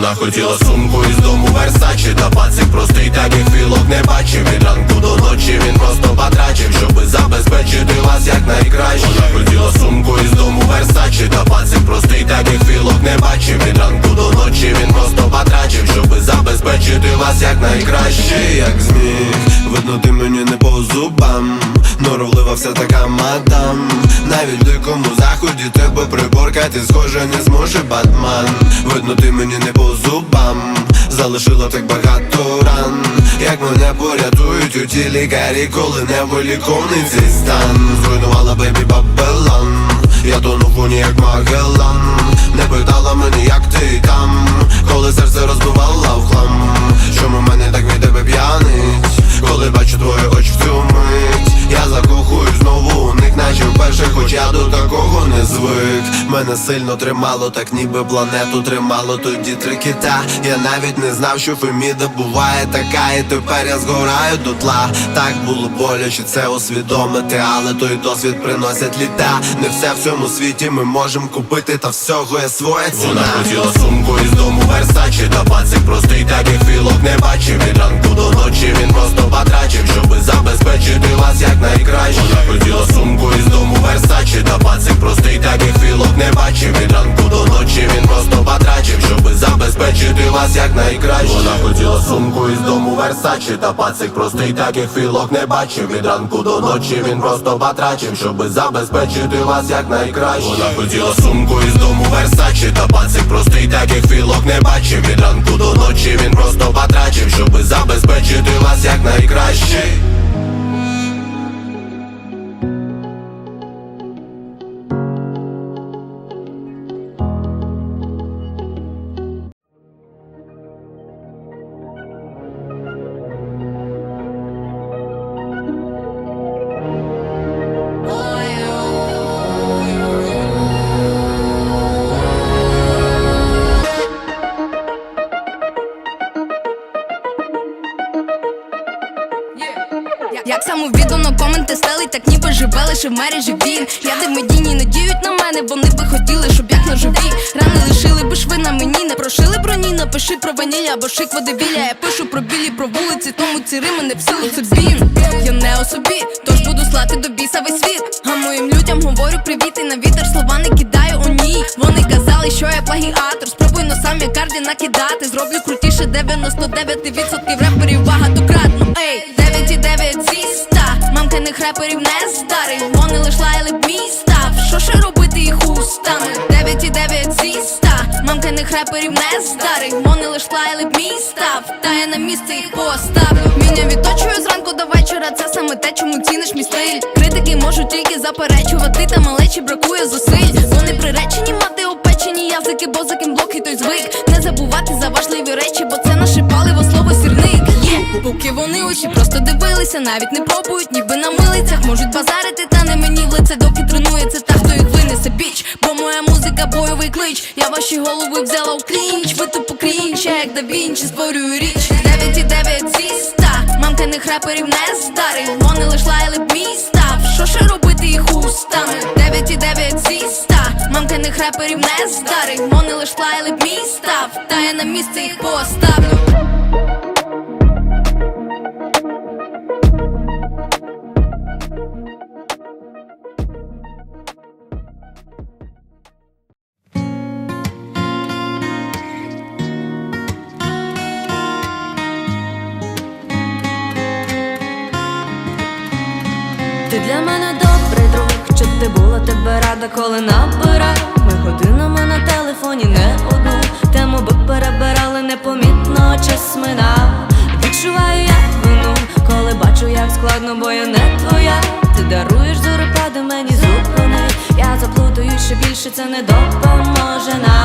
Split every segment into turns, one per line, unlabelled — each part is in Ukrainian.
Вона хотіла сумку із дому Версачі. Та пацик простий, таких філок не бачив. Від ранку до ночі він просто потрачив Щоби забезпечити вас як найкраще. Вона хотіла сумку із дому Версачі. Та пацик простий, таких філок не бачив. Від ранку до ночі він просто потрачив Щоби забезпечити вас як найкраще. Як зміг, видно ти мені не по зубам. Норовлива вся така мадам. Навіть дикому заході тебе Схоже не зможе Батман. Видно ти мені не по зубам. Залишила так багато ран. Як мене порятують у ті лікарі Коли не виліковний цей стан. Зруйнувала бейбі Бабелан. Я тонув у ній як Не питала мені як ти там Коли серце розбивала в хлам. Чому мене так від тебе п'янить? Коли бачу твої очі в цю мить Я закохую знову у них, наче Мене сильно тримало, так ніби планету тримало тоді три кита. Я навіть не знав, що Феміда буває така, і тепер я згораю до тла Так було боляче це усвідомити, але той досвід приносять літа. Не все в цьому світі ми можемо купити, та всього є своя ціна. Вона хотіла сумку із дому Версачі Та пацик простий, таких філок не бачив. Від ранку ночі він просто потрачив Щоби забезпечити вас як найкраще. Вона хотіла сумку із дому Версачі Та пацик простий, таких філок не бачив. Від ранку до ночі він просто потрачив Щоби забезпечити вас як найкраще. Вона хотіла сумку із дому Версачі Та пацик простий, таких філок не бачив. Від ранку до ночі він просто потрачив Щоби забезпечити вас як найкраще. Вона хотіла сумку із дому Версачі Та пацик простий, таких філок не бачив. Від ранку до ночі він просто потрачив Щоби забезпечити вас як найкраще
живе лише в мережі він Я де медійні надіють на мене, вони би хотіли, щоб як ножові Рани лишили би шви на мені, не прошили броні, напиши про ваніль або шик водебілля Я пишу про білі, про вулиці, тому ці рими не в силу бін Я не о собі, тож буду слати до біса весь світ. А моїм людям говорю привіт і на вітер слова не кидаю у ній Вони казали, що я плагіатор, спробуй но сам я карді накидати. Зроблю крутіше 99% реперів багатократно Ей, 9,9 зі 100 реперів не здари Вони лиш лаяли б мій став Що ще робити їх устами? 9,9 зі 100 Мамканих реперів не здари Вони лиш лаяли б мій став Та я на місце їх поставлю. Міня відточую зранку до вечора. Це саме те, чому ціниш мій стиль. Критики можуть тільки заперечувати Та малечі бракує зусиль. Вони приречені мати опечені язики, бо за ким і той звик. Не забувати за важливі речі, Є, вони усі просто дивилися, навіть не пробують, ніби на милицях можуть базарити, та не мені в лице, доки тренується та хто їх винесе біч, бо моя музика бойовий клич. Я ваші голови взяла у клінч, ви тупо крінч, я як да Вінчі створюю річ. 9,9 зі 100 мамканих реперів не здари Вони лиш лаяли б мій що ще робити їх устами? 9,9 зі 100 мамканих реперів не здари Вони лиш лаяли б мій та я на місце їх поставлю
Для мене добрий друг, щоб ти була тебе рада, коли набирав Ми годинами на телефоні не одну тему би перебирали непомітно час минав Відчуваю я вину, коли бачу, як складно, бо я не твоя. Ти даруєш зорепади мені зупини. Я заплутаю, що більше це не допоможе нам.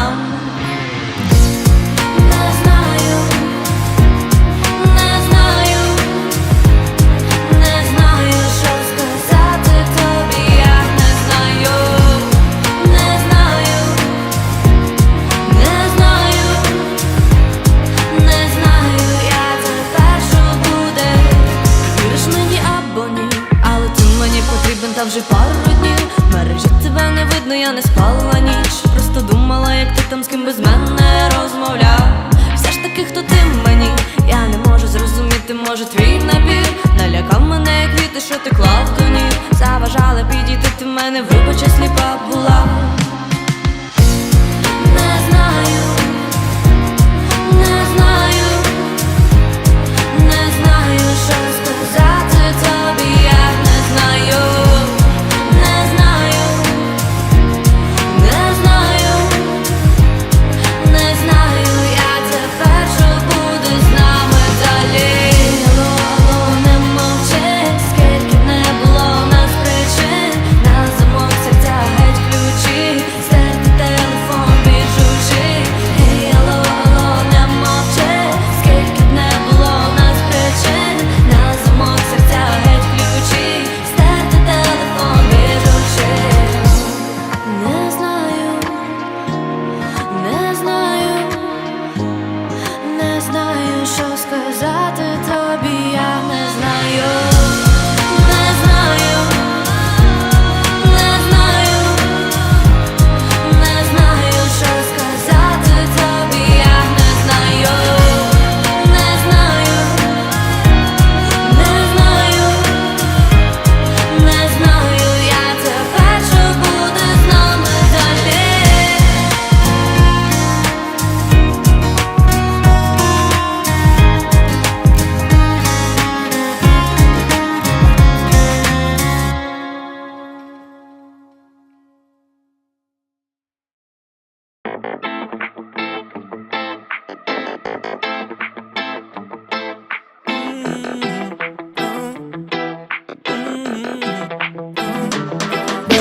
та вже пару днів. В мережі тебе не видно, я не спала ніч. Просто думала, як ти там з ким без мене розмовляв. Все ж таки, хто ти мені, я не можу зрозуміти, може твій набір. Налякав мене, як віти, що ти клав ні. Заважала підійти, ти в мене вибача сліпа була.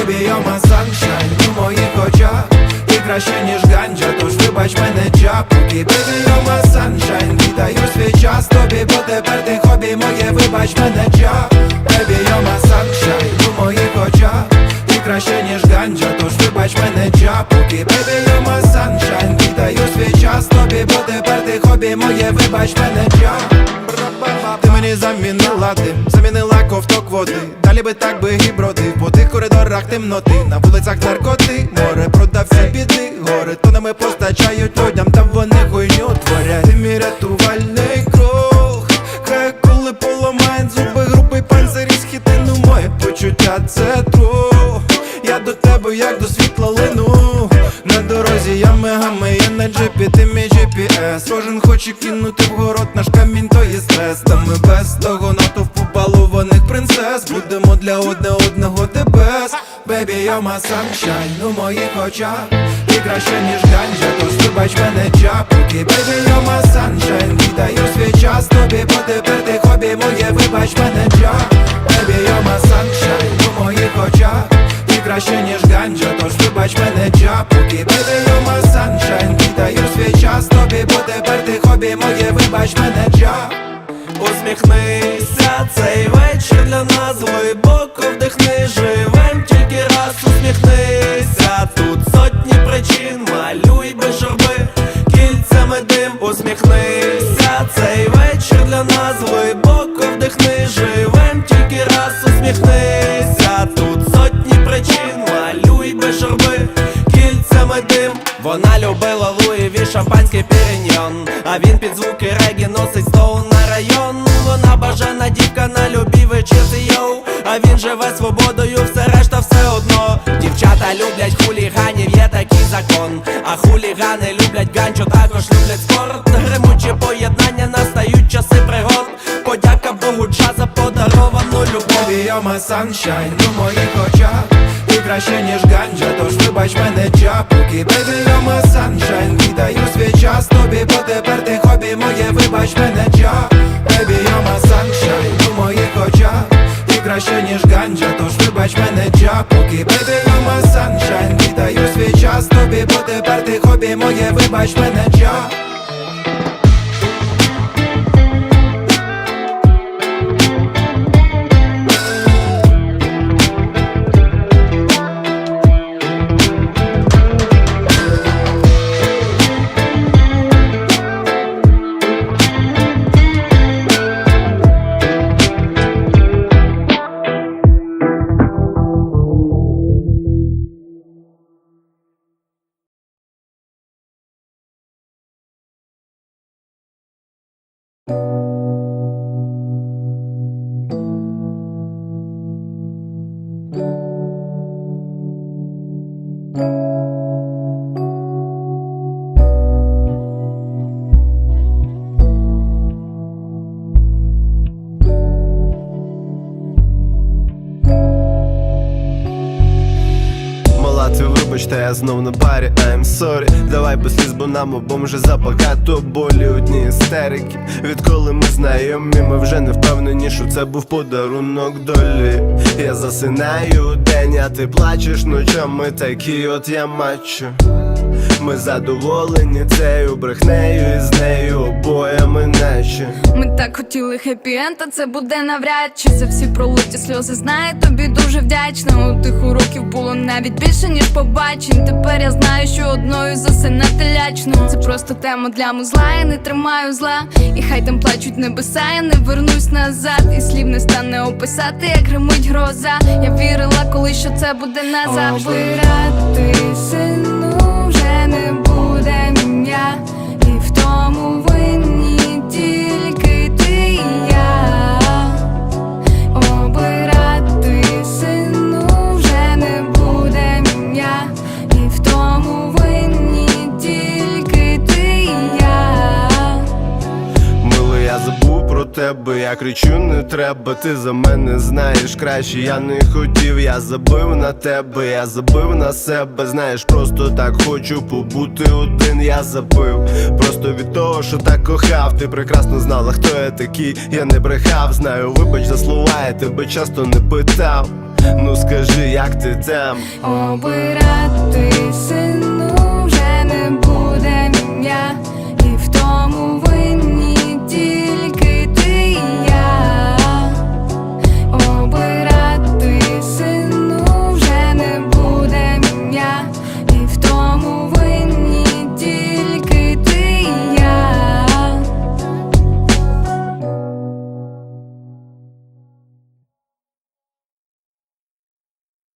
Baby, you're my sunshine у моїх очах. Ти краще, ніж ганджа, тож вибач мене чапуки Baby, you're my sunshine Віддаю свій час. Тобі, бо тепер ти хобі моє, вибач мене чап. Baby, you're my sunshine у моїх очах. Ти краще, ніж ганджа, тож вибач мене чапуки Baby, you're my sunshine Віддаю свій час. Тобі, бо тепер ти хобі моє, вибач мене чап. Ти мені замінила дим, замінила ковток води Далі би так би і бродив По тих коридорах темноти, на вулицях наркоти Море продавці біди, гори тонами постачають людям, та вони хуйню творять. Ти мій рятувальний круг Хай коли поламають зуби, грубий панцирі схитину Моє почуття це тру Я до тебе як до світла лину. На дорозі я мегами, я на джипі, ти мій GPS Кожен хоче кинути в город наш камінь, то є стрес. Та ми без того натовпу балованих принцес. Будемо для одне одного Baby, you're my sunshine у моїх очах Ти краще, ніж ганджа, тож вибач мене Baby, you're my sunshine Віддаю свій час. Тобі, бо тепер ти хобі моє, вибач мене чап you're my sunshine у моїх очах ти краще, ніж ганджа, тож вибач мене Baby, you're my sunshine Віддаю свій час. Тобі, бо тепер ти хобі моє, вибач мене чап
Усміхнися, цей вечір для нас глибоко Він живе свободою, все решта все одно. Дівчата люблять хуліганів, є такий закон. А хулігани люблять ганчо, також люблять спорт. Гримучі поєднання настають часи пригод. Подяка Богу, джаза подаровану любов
йома, you're my sunshine у моїх моє, вибач мене you
я знов на барі, I'm sorry. Давай без сліз, бо нам обом вже забагато болі Одні істерики. Відколи ми знайомі, ми вже не впевнені, що це був подарунок долі. Я засинаю день, а ти плачеш ночами такі от я мачо Ми задоволені цією брехнею і з нею обоями наче
Ми так хотіли хеппі-енд, а це буде навряд чи за всі пролиті сльози знаю, тобі дуже вдячна. У тих уроків було навіть більше, ніж побачень. Тепер я знаю, що одною засинати лячно. Це просто тема для музла, я не тримаю зла. І хай там плачуть небеса, я не вернусь назад. І слів не стане описати, як гримить гроза. Я вірила, коли що це буде назавжди. Обирати
кричу, не треба, ти за мене знаєш краще, я не хотів, я забив на тебе, я забив на себе, знаєш, просто так хочу побути один, я забив. Просто від того, що так кохав, ти прекрасно знала, хто я такий, я не брехав, знаю, вибач за слова, я тебе часто не питав. Ну скажи, як ти там
Обирати сину вже не буде я і в тому.